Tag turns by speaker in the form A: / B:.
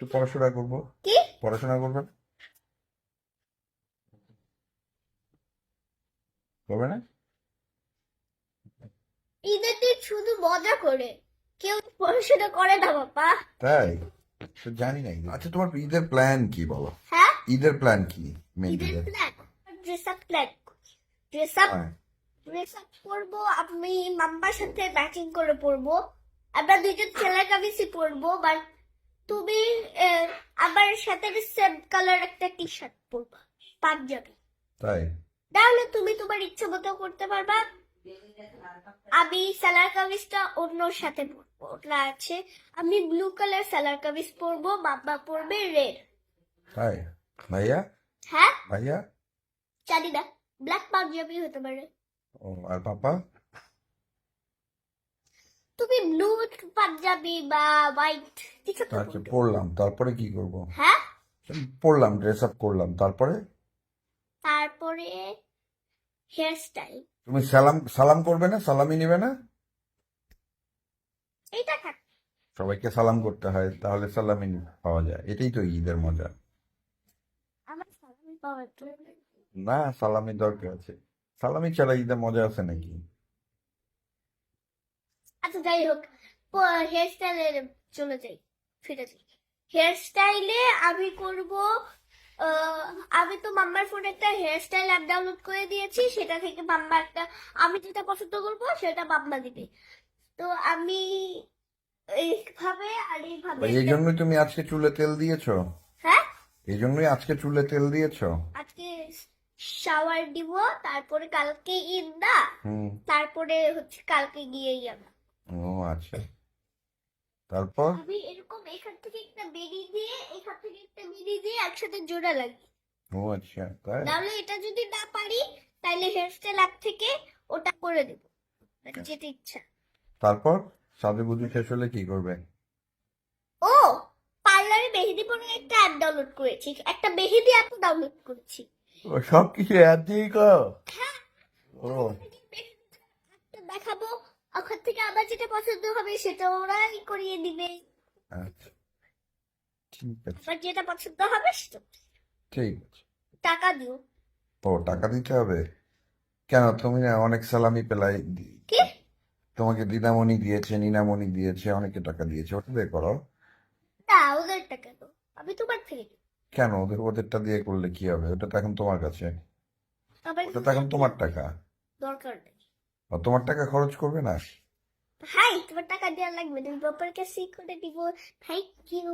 A: একটু পড়াশোনা করব।
B: কি?
A: পড়াশোনা করবেন? করবে না?
B: ঈদের দিন শুধু মজা করে। কেউ পড়াশোনা করে না বাবা।
A: তাই? তো জানি না। আচ্ছা তোমার ঈদের প্ল্যান কি বলো?
B: হ্যাঁ?
A: ঈদের প্ল্যান কি? মেন
B: ঈদের plan dress up plan dress up. Dress up করব আমি মাম্মার সাথে ম্যাচিং করে পরবো। আমরা দুজন ছেলে কামিজই পরবো বাট তুমি আমার সাথে সেম কালার একটা টি শার্ট পরবা পাঞ্জাবি।
A: তাই?
B: তাহলে তুমি তোমার ইচ্ছে মতো করতে পারবা। আমি সালার কামিজটা অন্যর সাথে পরবো। ওটা আছে আমি ব্লু কালার সালার কামিজ পরবো বাবা পরবে রেড
A: তাই? ভাইয়া?
B: হ্যাঁ?
A: ভাইয়া?
B: জানি না ব্ল্যাক পাঞ্জাবি হতে পারে।
A: ও আর পাপা
B: তুমি ব্লু পাঞ্জাবি বা হোয়াইট কিছু তো
A: আচ্ছা
B: পরবে।
A: পড়লাম তারপরে কি করব?
B: হ্যাঁ?
A: পড়লাম ড্রেস আপ করলাম তারপরে?
B: তারপরে হেয়ার স্টাইল
A: তুমি সালাম সালাম করবে না? সালামি নেবে না?
B: এইটা থাক।
A: সবাইকে সালাম করতে হয় তাহলে সালামি পাওয়া যায়। এটাই তো ঈদের মজা।
B: আমার সালামি পাওয়ার জন্য
A: না সালামি দরকার আছে। সালামি ছাড়া ঈদের মজা আছে নাকি?
B: আচ্ছা যাই হোক। হেয়ার স্টাইলে চলে যাই ফিরে যাই। হেয়ার স্টাইলে আমি করব আমি তো মাম্মার ফোনে একটা হেয়ার স্টাইল অ্যাপ ডাউনলোড করে দিয়েছি সেটা থেকে মাম্মা একটা আমি যেটা পছন্দ করব সেটা মাম্মা দিবে। তো আমি এইভাবে আর এইভাবে
A: এই জন্যই তুমি আজকে চুলে তেল দিয়েছ?
B: হ্যাঁ?
A: এই জন্যই আজকে চুলে তেল দিয়েছ?
B: আজকে শাওয়ার দিব তারপরে কালকে না তারপরে হচ্ছে কালকে গিয়েই আমরা।
A: ও আচ্ছা। তারপর?
B: আমি এরকম এখান থেকে একটা বেরি দিয়ে এখান থেকে একটা বেরি দিয়ে একসাথে জোড়া লাগি
A: ও আচ্ছা তাই?
B: তাহলে এটা যদি না পারি তাহলে হেয়ার স্টাইল অ্যাপ থেকে ওটা করে দেব। মানে যেটা ইচ্ছা।
A: তারপর? সাজুগুজু শেষ হলে কি করবে?
B: ও পার্লারে মেহেদি পরে একটা অ্যাপ ডাউনলোড করেছি। একটা মেহেদি অ্যাপ ডাউনলোড করেছি।
A: ও সব কিছু অ্যাপ দিয়েই করো? ও।
B: দেখাবো। ওখান থেকে আমার যেটা পছন্দ হবে সেটা ওরাই করিয়ে দিবে।
A: আচ্ছা। ঠিক আছে।
B: আমার যেটা পছন্দ হবে সেটা।
A: ঠিক আছে।
B: টাকা দিও।
A: ও টাকা দিতে হবে? কেন? তুমি না অনেক সালামি পেলাই
B: কি?
A: তোমাকে দিদামণি দিয়েছে নিনামণি দিয়েছে অনেকে টাকা দিয়েছে ওটা দিয়ে করো।
B: না ওদের টাকা দাও। আমি তোমার থেকে
A: কেন? ওদের ওদেরটা দিয়ে করলে কি হবে? ওটা তো এখন তোমার কাছে। ওটা তো এখন তোমার টাকা।
B: দরকার নেই।
A: আর তোমার টাকা খরচ করবে না?
B: হাই তোমার টাকা দেওয়া লাগবে। তুমি বাবার কাছে করে দিব। Thank you